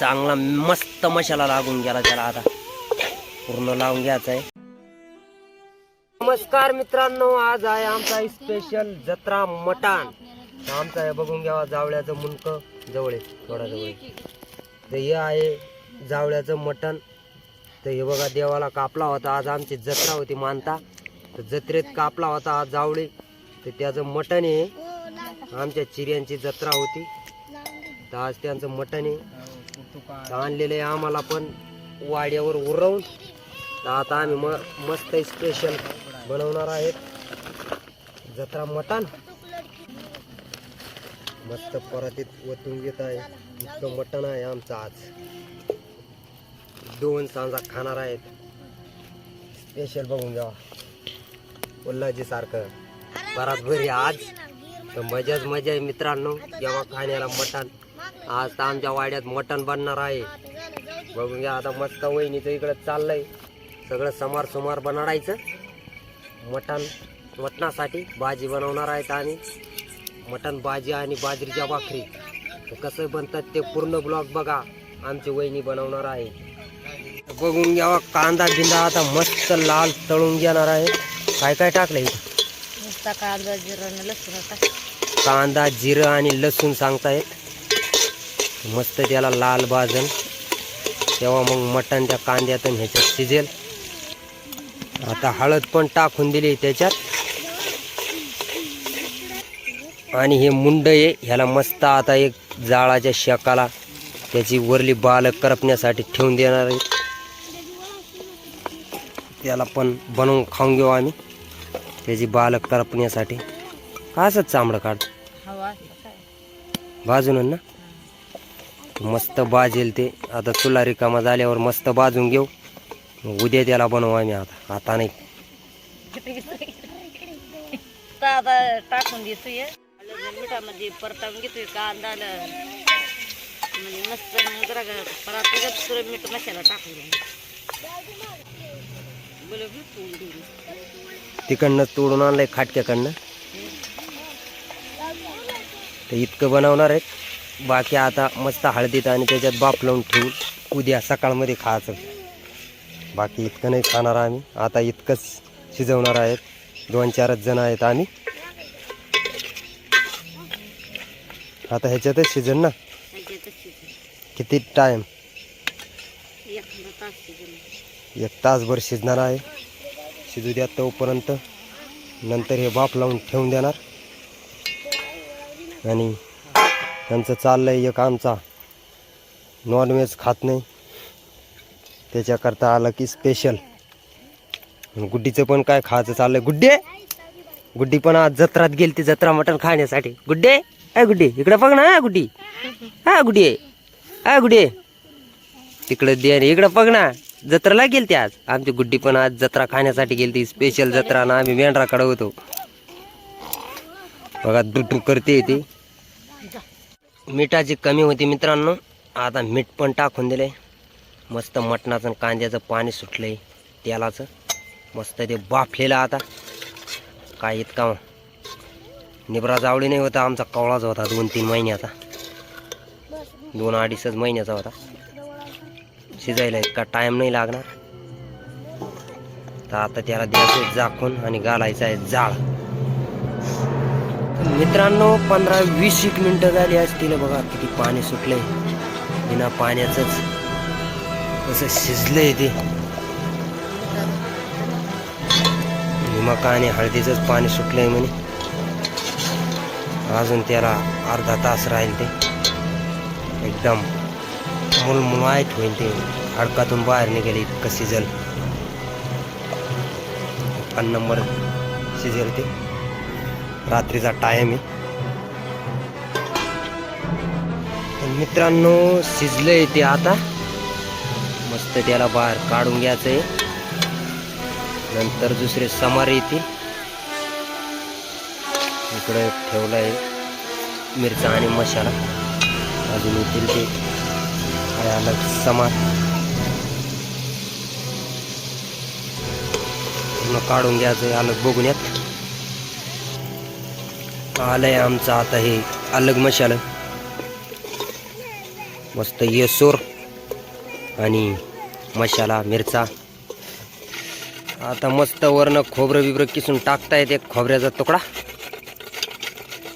चांगला मस्त मशाला लागून गेला त्याला आता. पूर्ण लावून घ्यायचा आहे नमस्कार मित्रांनो आज आहे आमचा स्पेशल जत्रा मटान आमचा हे बघून घ्यावा जावळ्याचं मुंडकं जवळ आहे, थोडा जवळ तर हे आहे जावळ्याचं मटण तर हे बघा देवाला कापला होता. आज आमची जत्रा होती मानता. तर जत्रेत कापला होता आज जावळी. तर त्याचं मटण आहे. आमच्या चिऱ्यांची जत्रा होती. तर आज त्यांचं मटण आहे. आणलेले आम्हाला पण वाड्यावर उरवून. आता आम्ही म मस्त स्पेशल बनवणार आहेत. जत्रा मटण. मस्त परत ओतून घेत आहे. इतकं मटण आहे आमचं आज. दोन सांजा खाणार आहेत. स्पेशल बघून जावा. उल्हाजी सारखं. परत घरी आज. तर मजाच मजा आहे मित्रांनो. जेव्हा खाण्याला मटण आज तर आमच्या वाड्यात मटण बनणार आहे. बघून घ्या आता मस्त वहिनीचं इकडं चाललंय. सगळं समार सुमार बनाडायचं. मटण मटणासाठी भाजी बनवणार आहेत आणि मटण भाजी आणि बाजरीच्या भाकरी. तर कसं बनतात ते पूर्ण ब्लॉग बघा. आमची वहिनी बनवणार आहे. बघून घ्यावा कांदा बिंदा आता मस्त लाल तळून घेणार आहे. काय काय टाकलं कांदा जिरं लसूण टाक कांदा जिरं आणि लसूण सांगतायत. मस्त त्याला लाल भाजन. तेव्हा मग मटण त्या कांद्यातून ह्याच्यात शिजेल. आता हळद पण टाकून दिली त्याच्यात. आणि हे मुंड आहे ह्याला मस्त आता एक जाळाच्या शेकाला त्याची वरली बाल करपण्यासाठी ठेवून देणार आहे. त्याला पण बनवून खाऊन घेऊ आम्ही. त्याची बाल करपण्यासाठी. का असंच चांबडं काढ भाजून ना. मस्त भाजेल ते. आता चुला रिकामा झाल्यावर मस्त भाजून घेऊ. उद्या त्याला बनवू आम्ही आता. आता नाही. आता टाकून देतोय. मिठामध्ये परतावून घेतोय कांदा म्हणजे मस्त जरा परत त्याच्यात मीठ मसाला टाकून. तिकडनं तोडून आणलंय खाटक्याकडनं. तर इतकं बनवणार आहेत. बाकी आता मस्त हळदीत आणि त्याच्यात बाप लावून ठेवून उद्या सकाळमध्ये खायचं. बाकी इतकं नाही खाणार आम्ही. आता इतकंच शिजवणार आहेत. दोन चारच जण आहेत आम्ही आता ह्याच्यातच शिजन ना. किती टाईम. एक तासभर शिजणार आहे. शिजू द्या तोपर्यंत. नंतर हे बाप लावून ठेवून देणार. आणि त्यांचं चाललंय एक आमचा. नॉनव्हेज खात नाही. त्याच्याकरता आलं की स्पेशल गुड्डीचं पण काय खायचं चाललंय? गुड्डे? गुड्डी पण आज जत्रात गेली ती जत्रा मटण खाण्यासाठी. गुड्डे? अय गुड्डी इकडे बघ ना गुड्डी. हा गुड्डी. हा गुड्डे. तिकडे दे इकडं बघ ना जत्राला गेलती आज. आमची गुड्डी पण आज जत्रा खाण्यासाठी गेलती स्पेशल जत्रा ना आम्ही मेंढरा होतो. बघा दुटू करते ती. मिठाची कमी होती मित्रांनो. आता मीठ पण टाकून दिलंय. मस्त मटणाचं आणि कांद्याचं पाणी सुटलंय तेलाचं. मस्त ते बाफलेलं आता. काय इतका निबरा जावळी नाही होता आमचा कवळाच होता दोन तीन महिन्याचा दोन अडीचच महिन्याचा होता. शिजायला इतका टाइम नाही लागणार. तर आता त्याला द्यायचं झाकून आणि घालायचं आहे जाळ. मित्रांनो पंधरा वीस एक मिनिटं झाली असतील बघा किती पाणी सुटलंय. बिना पाण्याचंच कसं शिजलंय ते. मका आणि हळदीचंच पाणी सुटलंय म्हणे. अजून त्याला अर्धा तास राहील ते. एकदम मुलमुलायट होईल ते. हडकातून बाहेर निघेल इतकं शिजल. एक नंबर शिजेल ते. रात्रीचा टायम आहे. मित्रांनो शिजलंय ते आता. मस्त त्याला बाहेर काढून घ्यायचंय. नंतर दुसरे समार येतील. इकडे आहे मिरचा आणि मसाला. अजून येतील ते. अलग समार. पूर्ण काढून घ्यायचं अलग बघून यात. आलंय आमचं आता हे अलग मशाला. मस्त येसूर आणि मसाला मिरचा. आता मस्त वरनं खोबरं बिबरं किसून टाकता येते खोबऱ्याचा तुकडा.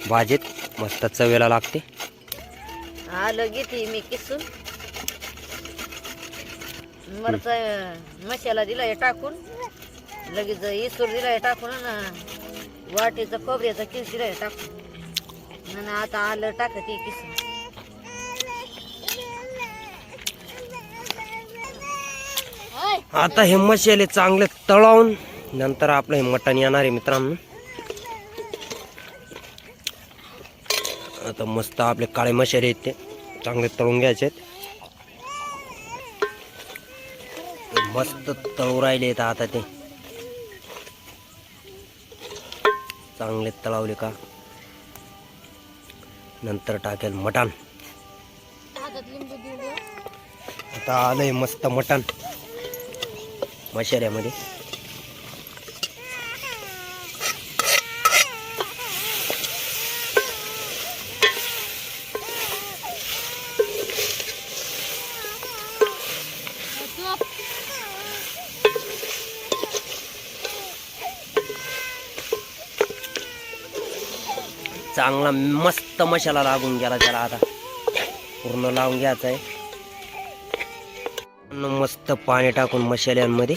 भाजीत मस्त चवेला लागते. आलं घेते मी किसून. मरचा मशाला दिला हे टाकून. लगेच इसूर दिला हे टाकून ना वाटेचं खोबऱ्याचा किस दिला हे आता आलं टाकते किसून. आता हे मसाले चांगले तळावून नंतर आपलं हे मटण येणार आहे मित्रांनो. आता मस्त आपले काळे मसाले आहेत ते चांगले तळून घ्यायचे मस्त तळू राहिले आहेत आता ते. चांगले तळावले का? नंतर टाकेल मटण. आता आलंय मस्त मटण. मशाऱ्यामध्ये. चांगला मस्त मसाला लागून गेला त्याला आता. पूर्ण लावून घ्यायचा आहे. मस्त पाणी टाकून मशाल्यांमध्ये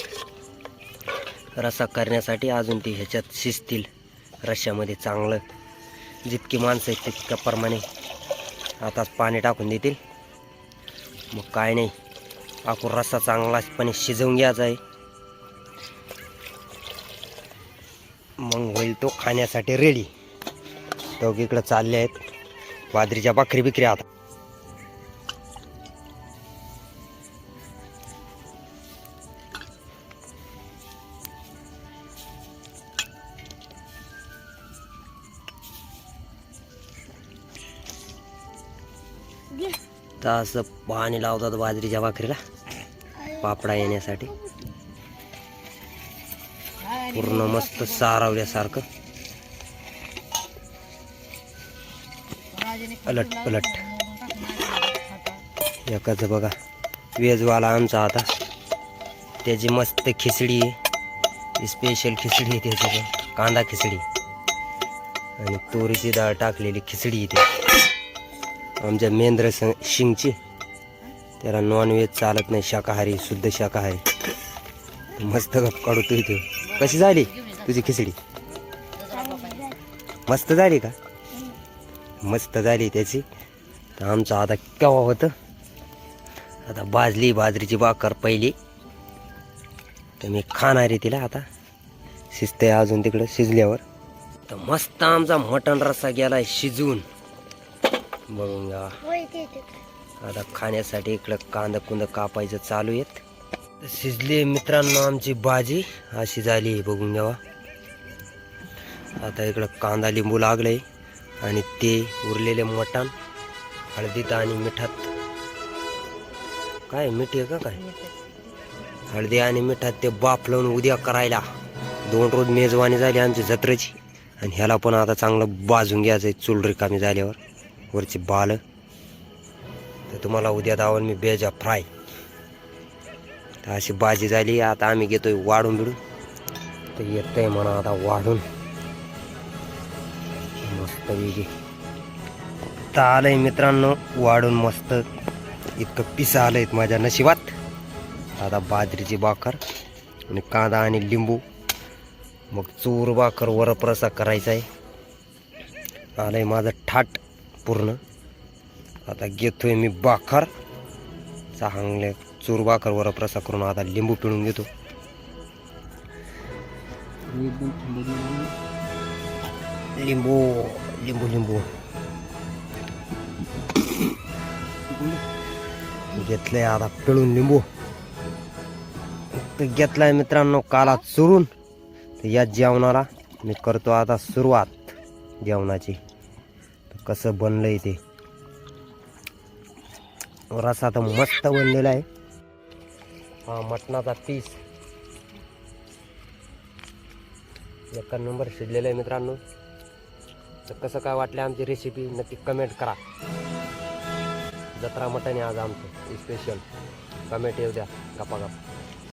रसा करण्यासाठी अजून ते ह्याच्यात शिजतील. रश्यामध्ये चांगलं जितकी माणसं आहेत तितक्याप्रमाणे आताच पाणी टाकून देतील. मग काय नाही. आकूर रस्सा चांगलापणे शिजवून घ्यायचा आहे. मग होईल तो खाण्यासाठी रेडी दोघी इकडं चालले आहेत. बाजरीच्या भाकरी बिकरी आता. असं पाणी लावतात बाजरीच्या भाकरीला पापडा येण्यासाठी. पूर्ण मस्त सारवल्यासारखं. पलट पलट एकच बघा. वेजवाला आमचा आता. त्याची मस्त खिचडी आहे. स्पेशल खिचडी आहे त्याची पण. कांदा खिचडी. आणि तोरीची डाळ टाकलेली खिचडी आहे ती आमच्या मेंद्र शिंगची. त्याला नॉनव्हेज चालत नाही. शाकाहारी शुद्ध शाकाहारी. मस्त गप काढतोय तो कशी झाली तुझी खिचडी? मस्त झाली का? मस्त झाली त्याची. तर आमचं आता केव्हा होतं? आता भाजली बाजरीची भाकर पहिली. तर मी खाणार आहे तिला आता. शिजते अजून तिकडं शिजल्यावर. तर मस्त आमचा मटण रस्सा गेला शिजून. बघून घ्या. आता खाण्यासाठी इकडं कांदा कुंद कापायचं चालू आहेत. शिजली मित्रांनो आमची भाजी. अशी झाली बघून घ्यावा आता इकडं कांदा लिंबू लागलंय. आणि ते उरलेले मटण हळदीत आणि मिठात. काय मीठ आहे का काय? हळदी आणि मिठात ते बाफ लावून उद्या करायला. दोन रोज मेजवानी झाली आमची जत्रेची. आणि ह्याला पण आता चांगलं बाजून घ्यायचं आहे चूल रिकामी झाल्यावर. वरची बाल. तर तुम्हाला उद्या दावून मी बेजा फ्राय. तर अशी भाजी झाली आता आम्ही घेतोय वाढून बिडून तर येतंय म्हणा आता वाढून. मस्त वेगळी तर आलंय मित्रांनो वाढून मस्त. इतकं पिसा आलंय माझ्या नशिबात. आता बाजरीची भाकर आणि कांदा आणि लिंबू. मग चूर भाकर वरप्रसा करायचा आहे. आलंय माझं ठाट पूर्ण. आता घेतोय मी भाकर. चांगले चूर भाकर वरप्रसा करून आता लिंबू पिळून घेतो. लिंबू. लिंबू लिंबू घेतलंय आता पिळून लिंबू. तर घेतलाय मित्रांनो काला चुरून. तर या जेवणाला मी करतो आता सुरुवात जेवणाची. कसं बनलंय ते. रसा तर मस्त बनलेला आहे. हा मटणाचा पीस. एका नंबर शिजलेला आहे मित्रांनो. तर कसं काय वाटलं आमची रेसिपी नक्की कमेंट करा. जत्रा मटण आहे आज आमचं स्पेशल कमेंट येऊ द्या गप्पा गप